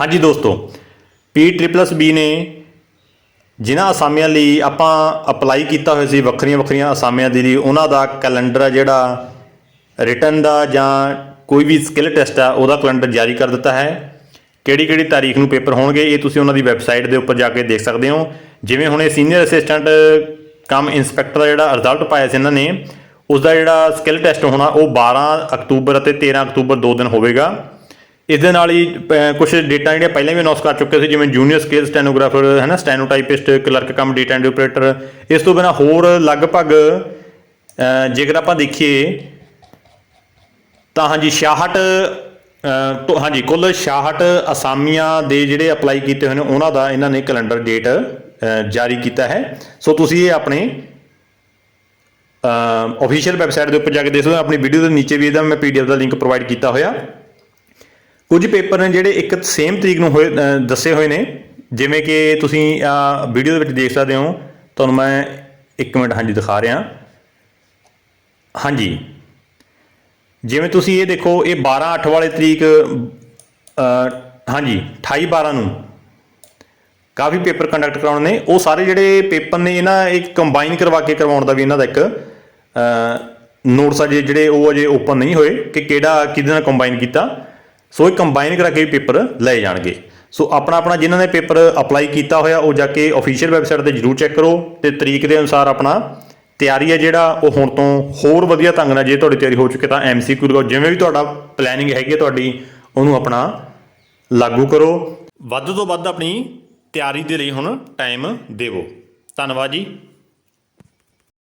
ਹਾਂਜੀ ਦੋਸਤੋ ਪੀ ਟ੍ਰਿਪਲਸ ਬੀ ਨੇ ਜਿਨ੍ਹਾਂ ਅਸਾਮੀਆਂ ਲਈ ਆਪਾਂ ਅਪਲਾਈ ਕੀਤਾ ਹੋਇਆ ਸੀ, ਵੱਖਰੀਆਂ ਵੱਖਰੀਆਂ ਅਸਾਮੀਆਂ ਦੇ ਲਈ, ਉਹਨਾਂ ਦਾ ਕੈਲੰਡਰ ਆ ਜਿਹੜਾ ਰਿਟਰਨ ਦਾ ਜਾਂ ਕੋਈ ਵੀ ਸਕਿੱਲ ਟੈਸਟ ਆ, ਉਹਦਾ ਕੈਲੰਡਰ ਜਾਰੀ ਕਰ ਦਿੱਤਾ ਹੈ। ਕਿਹੜੀ ਕਿਹੜੀ ਤਾਰੀਖ ਨੂੰ ਪੇਪਰ ਹੋਣਗੇ, ਇਹ ਤੁਸੀਂ ਉਹਨਾਂ ਦੀ ਵੈਬਸਾਈਟ ਦੇ ਉੱਪਰ ਜਾ ਕੇ ਦੇਖ ਸਕਦੇ ਹੋ। ਜਿਵੇਂ ਹੁਣ ਇਹ ਸੀਨੀਅਰ ਅਸਿਸਟੈਂਟ ਕਮ ਇੰਸਪੈਕਟਰ ਦਾ ਜਿਹੜਾ ਰਿਜ਼ਲਟ ਪਾਇਆ ਸੀ ਇਹਨਾਂ ਨੇ ਉਸ ਦਾ ਜਿਹੜਾ ਸਕਿੱਲ ਟੈਸਟ ਹੋਣਾ, ਉਹ 12 ਅਕਤੂਬਰ ਅਤੇ 13 ਅਕਤੂਬਰ ਦੋ ਦਿਨ ਹੋਵੇਗਾ। ਇਸ ਦੇ ਨਾਲ ਹੀ ਕੁਝ ਡੇਟਾ ਜਿਹੜੀਆਂ ਪਹਿਲਾਂ ਵੀ ਅਨਾਉਂਸ ਕਰ ਚੁੱਕੇ ਸੀ, ਜਿਵੇਂ ਜੂਨੀਅਰ ਸਕੇਲ ਸਟੈਨੋਗ੍ਰਾਫਰ ਹੈ ਨਾ stenotypist clerk cum data and operator ਇਸ ਤੋਂ ਬਿਨਾ ਹੋਰ ਲਗਭਗ ਜੇਕਰ ਆਪਾਂ ਦੇਖੀਏ, ਤਾਂ ਹਾਂਜੀ 66 ਤੋਂ, ਹਾਂਜੀ, ਕੁੱਲ 66 ਅਸਾਮੀਆਂ ਦੇ ਜਿਹੜੇ ਅਪਲਾਈ ਕੀਤੇ ਹੋਏ ਨੇ, ਉਹਨਾਂ ਦਾ ਇਹਨਾਂ ਨੇ ਕੈਲੰਡਰ ਡੇਟ ਜਾਰੀ ਕੀਤਾ ਹੈ। ਸੋ ਤੁਸੀਂ ਇਹ ਆਪਣੇ ਅਫੀਸ਼ੀਅਲ ਵੈਬਸਾਈਟ ਦੇ ਉੱਪਰ ਜਾ ਕੇ ਦੇਖ ਸਕਦੇ ਹੋ, ਆਪਣੀ ਵੀਡੀਓ ਦੇ ਨੀਚੇ ਵੀ ਇਹਦਾ ਮੈਂ ਪੀਡੀਐਫ ਦਾ ਲਿੰਕ ਪ੍ਰੋਵਾਈਡ ਕੀਤਾ ਹੋਇਆ। ਕੁਝ ਪੇਪਰ ਨੇ ਜਿਹੜੇ ਇੱਕ ਸੇਮ ਤਰੀਕ ਨੂੰ ਹੋਏ ਦੱਸੇ ਹੋਏ ਨੇ। ਜਿਵੇਂ ਕਿ ਤੁਸੀਂ ਆ ਵੀਡੀਓ ਦੇ ਵਿੱਚ ਦੇਖ ਸਕਦੇ ਹੋ। ਤੁਹਾਨੂੰ ਮੈਂ ਇੱਕ ਮਿੰਟ ਹਾਂਜੀ ਦਿਖਾ ਰਿਹਾ। ਹਾਂਜੀ। ਜਿਵੇਂ ਤੁਸੀਂ ਇਹ ਦੇਖੋ, ਇਹ 12 8 ਵਾਲੇ ਤਰੀਕ ਹਾਂਜੀ 28 12 ਨੂੰ ਕਾਫੀ ਪੇਪਰ ਕੰਡਕਟ ਕਰਾਉਣ ਨੇ। ਉਹ ਸਾਰੇ ਜਿਹੜੇ ਪੇਪਰ ਨੇ, ਇਹਨਾਂ ਇੱਕ ਕੰਬਾਈਨ ਕਰਵਾ ਕੇ ਕਰਵਾਉਣ ਦਾ ਵੀ ਇਹਨਾਂ ਦਾ ਇੱਕ ਨੋਟਸ ਅਜੇ ਜਿਹੜੇ ਉਹ ਅਜੇ ਓਪਨ ਨਹੀਂ ਹੋਏ ਕਿ ਕਿਹੜਾ, ਕਿਹਦੇ ਨਾਲ ਕੰਬਾਈਨ ਕੀਤਾ। ਸੋ ਇਹ ਕੰਬਾਈਨ ਕਰਾ ਕੇ ਵੀ ਪੇਪਰ ਲਏ ਜਾਣਗੇ। ਸੋ ਆਪਣਾ ਆਪਣਾ ਜਿਨ੍ਹਾਂ ਨੇ ਪੇਪਰ ਅਪਲਾਈ ਕੀਤਾ ਹੋਇਆ, ਉਹ ਜਾ ਕੇ ਅਫੀਸ਼ੀਅਲ ਵੈਬਸਾਈਟ ਤੇ ਜਰੂਰ ਚੈੱਕ ਕਰੋ ਤੇ ਤਰੀਕ ਦੇ ਅਨੁਸਾਰ ਆਪਣਾ ਤਿਆਰੀ ਹੈ ਜਿਹੜਾ, ਉਹ ਹੁਣ ਤੋਂ ਹੋਰ ਵਧੀਆ ਢੰਗ ਨਾਲ ਜੇ ਤੁਹਾਡੀ ਤਿਆਰੀ ਹੋ ਚੁੱਕੀ ਤਾਂ ਐਮਸੀਕਿਊ ਲਗਾਓ। ਜਿਵੇਂ ਵੀ ਤੁਹਾਡਾ ਪਲੈਨਿੰਗ ਹੈਗੀ ਹੈ ਤੁਹਾਡੀ, ਉਹਨੂੰ ਆਪਣਾ ਲਾਗੂ ਕਰੋ। ਵੱਧ ਤੋਂ ਵੱਧ ਆਪਣੀ ਤਿਆਰੀ ਦੇ ਲਈ ਹੁਣ ਟਾਈਮ ਦੇਵੋ। ਧੰਨਵਾਦ ਜੀ।